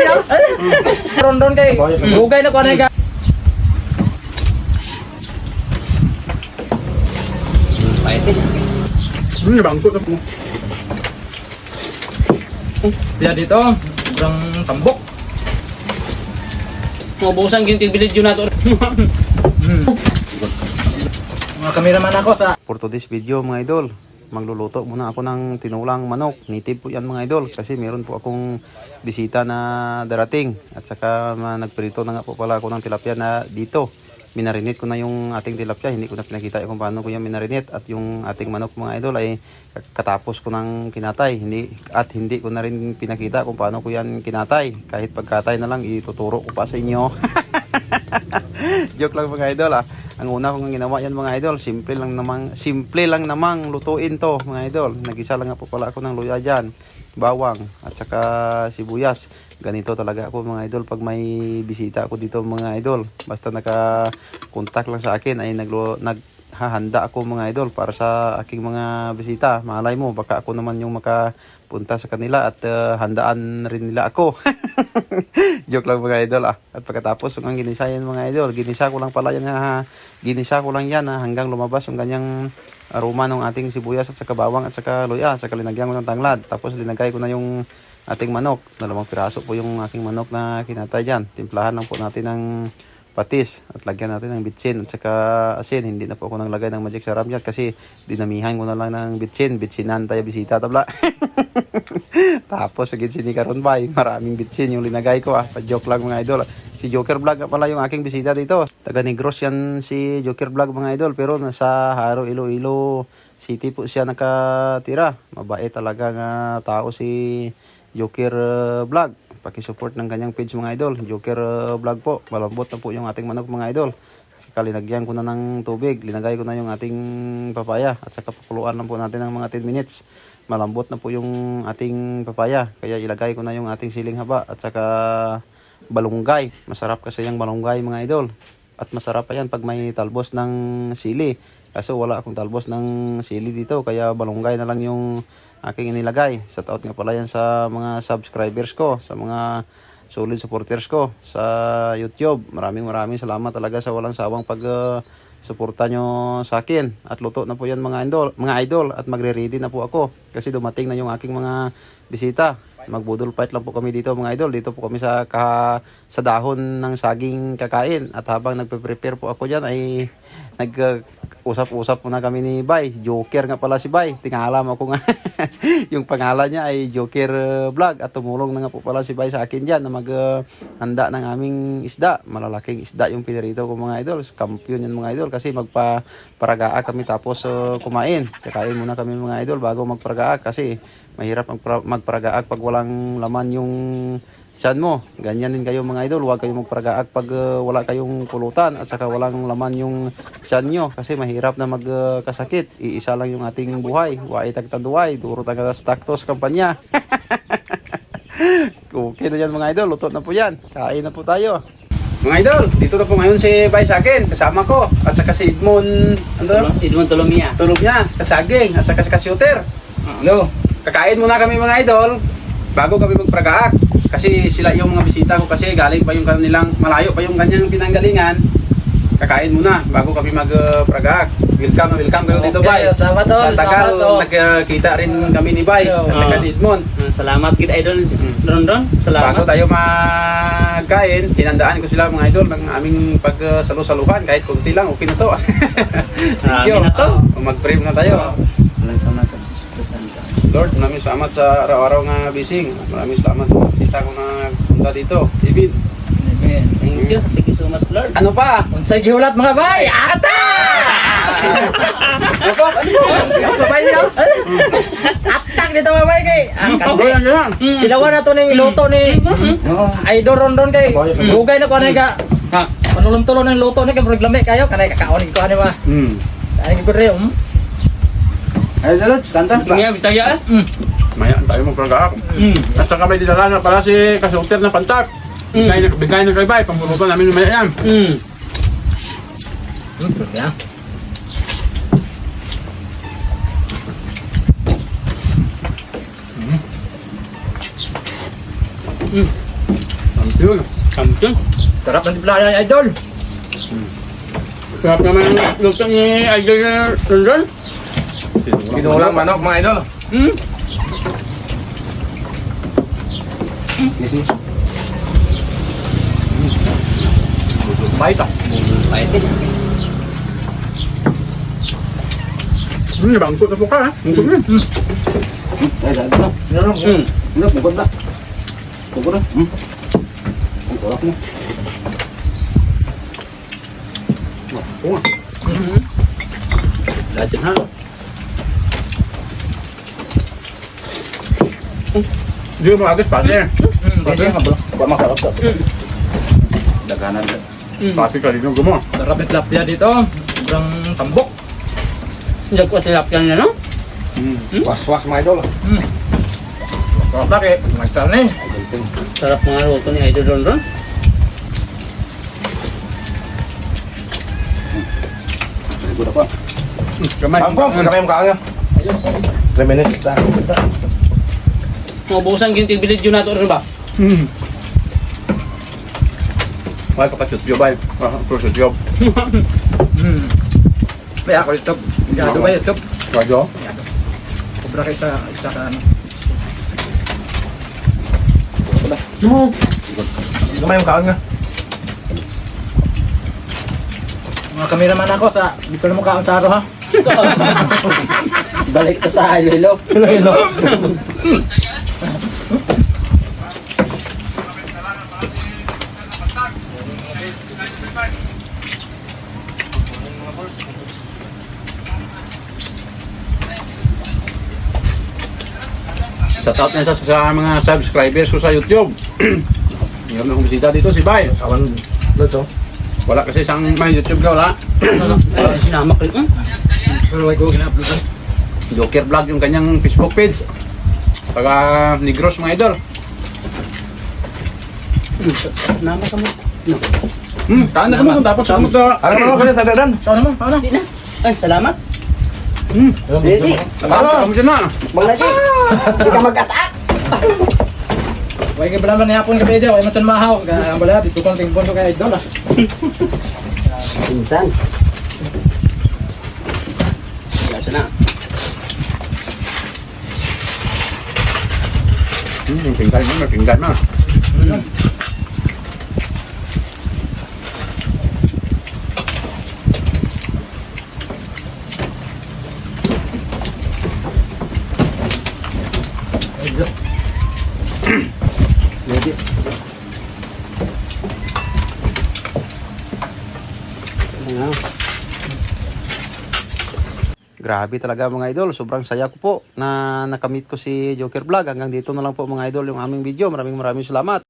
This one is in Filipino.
niya. Rondon kay dugay na ko na ka. Pahit eh. Hmm, bangko na po. Diya dito, kurang tambok. Mabusan yung video na to. Mga kameraman ako sa For today's video mga idol, magluluto muna ako ng tinulang manok. Native po yan mga idol kasi meron po akong bisita na darating. At saka nagprito na nga po pala ako ng tilapia na dito. Minarinate ko na yung ating tilapia, hindi ko na pinakita kung paano ko yung minarinate at yung ating manok mga idol ay katapos ko ng kinatay hindi, at hindi ko na rin pinakita kung paano ko yan kinatay kahit pagkatay na lang ituturo ko pa sa inyo Joke lang mga idol ah. Ang una kong ginawa yan mga idol, simple lang namang simple lang namang lutuin to mga idol. Nagisa lang po pala ako ng luya diyan, bawang at saka sibuyas. Ganito talaga ako mga idol pag may bisita ako dito mga idol. Basta naka-contact lang sa akin ay naglo naghahanda ako mga idol para sa aking mga bisita. Malay mo baka ako naman yung makapunta sa kanila at uh, handaan rin nila ako. Joke lang mga idol ah. At pagkatapos ang ginisa yan mga idol, ginisa ko lang pala yan ha. Ginisa ko lang yan ha, hanggang lumabas yung ganyang aroma ng ating sibuyas at saka bawang at saka luya. Saka linagyan ko ng tanglad. Tapos linagay ko na yung ating manok. Dalawang piraso po yung aking manok na kinatay dyan. Timplahan lang po natin ng patis at lagyan natin ng bitsin at saka asin. Hindi na po ako naglagay ng magic sarap dyan kasi dinamihan ko na lang ng bitsin. Bitsinan tayo bisita tabla. Tapos agad ni Karon Bay, maraming bitsin yung linagay ko ah. Pa-joke lang mga idol. Si Joker Vlog pala yung aking bisita dito. Taga Negros yan si Joker Vlog mga idol pero nasa Haro Iloilo City po siya nakatira. Mabait talaga nga tao si Joker uh, Vlog. Paki-support ng kanyang page mga idol. Joker uh, Vlog po. Malambot na po yung ating manok mga idol. Saka linagyan ko na ng tubig. Linagay ko na yung ating papaya. At saka pakuluan lang po natin ng mga 10 minutes. Malambot na po yung ating papaya. Kaya ilagay ko na yung ating siling haba. At saka balunggay. Masarap kasi yung balunggay mga idol. At masarap pa yan pag may talbos ng sili. Kaso wala akong talbos ng sili dito. Kaya balunggay na lang yung aking inilagay. Shout out nga pala yan sa mga subscribers ko. Sa mga solid supporters ko sa YouTube. Maraming maraming salamat talaga sa walang sawang pag uh, suporta nyo sa akin. At luto na po yan mga idol, mga idol at magre-ready na po ako kasi dumating na yung aking mga bisita. Magbudol fight lang po kami dito mga idol. Dito po kami sa ka, sa dahon ng saging kakain at habang nagpe-prepare po ako diyan ay nag uh, usap-usap muna kami ni Bay. Joker nga pala si Bay. Tingalam ako nga. yung pangalan niya ay Joker uh, Vlog at tumulong na nga po pala si Bay sa akin diyan na maghanda ng aming isda. Malalaking isda yung pinirito ko mga idol. Kampiyon yan mga idol kasi magpa paragaa kami tapos uh, kumain. Kakain muna kami mga idol bago magparagaa kasi mahirap magparagaag pag walang laman yung tiyan mo. Ganyan din kayo mga idol. Huwag kayong magparagaag pag uh, wala kayong pulutan at saka walang laman yung tiyan nyo. Kasi mahirap na magkasakit. Iisa lang yung ating buhay. Huwag tagtaduay. Duro taga staktos kampanya. okay na yan mga idol. Luto na po yan. Kain na po tayo. Mga idol, dito na po ngayon si Bay sa akin. Kasama ko. At saka si Edmond, ano? Edmond Tolomia. Tulog niya. Kasaging. At saka si Kasyuter. Hello. Kakain muna kami mga idol bago kami magpragaak. Kasi sila yung mga bisita ko kasi galing pa yung kanilang malayo pa yung kanyang pinanggalingan. Kakain muna bago kami magpragaak. Welcome, welcome kayo dito, Okay, Bay. salamat, tol. Sa tagal, nagkita rin kami ni Bay saka ni Edmond. Ah, Salamat kid idol Rondon. Salamat. Bago tayo magkain, hinandaan ko sila mga idol ng aming pagsalusaluhan kahit kunti lang, okay na to. Thank you. Marami na to. O, Mag-pray na tayo. Walang Lord, maraming salamat sa araw-araw nga bising. Maraming salamat sa bisita ko na punta dito. David, Amen. Thank you. Thank you so much Lord. ano pa? Unsay gihulat mga bay? Ata! Ano pa? Ano sa bahay niyo? Atak dito mga bay kay. Ang kandi. Ano lang? Kilawa na to ning luto ni Idol Rondon kay. Dugay na ko na ka. Ha. Panulong-tulong ng luto ni kay murag lami kayo kanay kakaon ko ani ba. Hmm. Ani ko rin. Ay, Lord, kanta. Nga Bisaya. ah. Mm. Mayaan tayo magpragaak. Mm. At saka may dinala nga pala si Kasulter na pantak. Bigay na, bigay na kay Bay, pamuluto namin yung mayaan. Mm. Hmm, yeah. Mm. Champion. Champion. Sarap ng timpla ni Idol. Sarap naman ang luto ni Idol na Rondon. Kinulang manok mga Idol. Hmm? Bait ah. Bait din. Hmm, bangkot na po ka. ah. Bangkot na. Ay, sabi na. Hmm. Ano, bukod na. Bukod na. Hmm. Ang sarap mo. Oo nga. Lahat yun ha. Hindi mo agad pati eh. Hmm, kasi nga bro. Ba masarap to. Daganan. Hmm. Pati ka rin yung gumo. Sarap ng tilapia dito. Sobrang tambok. Hindi ko silap yan niya, no? Was-was mga Idol. Hmm. Bakit? Master na eh. Sarap mga luto ni Idol Rondon. Siguro pa. Kamay. kami mukha nga. 3 minutes ta. Maubusan ginting bilid yun nato rin ba? Hmm. May kapatid yo bay. Ah, prosot job. Hmm. May ako ito. Gado ba ito? Radyo. Kubra kayo sa isa ka ano. Gamay yung kaon nga. Mga kameraman ako sa di ko na mo kaon sa araw ha. Balik ka sa Iloilo. Shout out na sa, sa mga subscribers ko sa YouTube. Meron akong bisita dito si Bay. Awan luto. Wala kasi isang may YouTube ka, wala. Ay, sinamak rin. Pero wag ko gina-upload. Joker Vlog yung kanyang Facebook page. Pagka Negros mga idol. Nama ka mo. Hmm, taan na mo tapos sa to. Ano mo kanya tagadan? Sa ano mo? Ano? Di na. Ay, salamat. Hmm. Ready. Tapos kamo dyan na. Malagi. Hindi ka mag-attack. Wag ka pala man niya akong gabi daw, ay masan mahaw. Ang bala dito kang tingpon ko kay idol ah. Pinsan. Yasa na. Hmm, pinggan mo, may pinggan na. Hmm. Grabe talaga mga idol. Sobrang saya ko po na nakamit ko si Joker Vlog. Hanggang dito na lang po mga idol yung aming video. Maraming maraming salamat.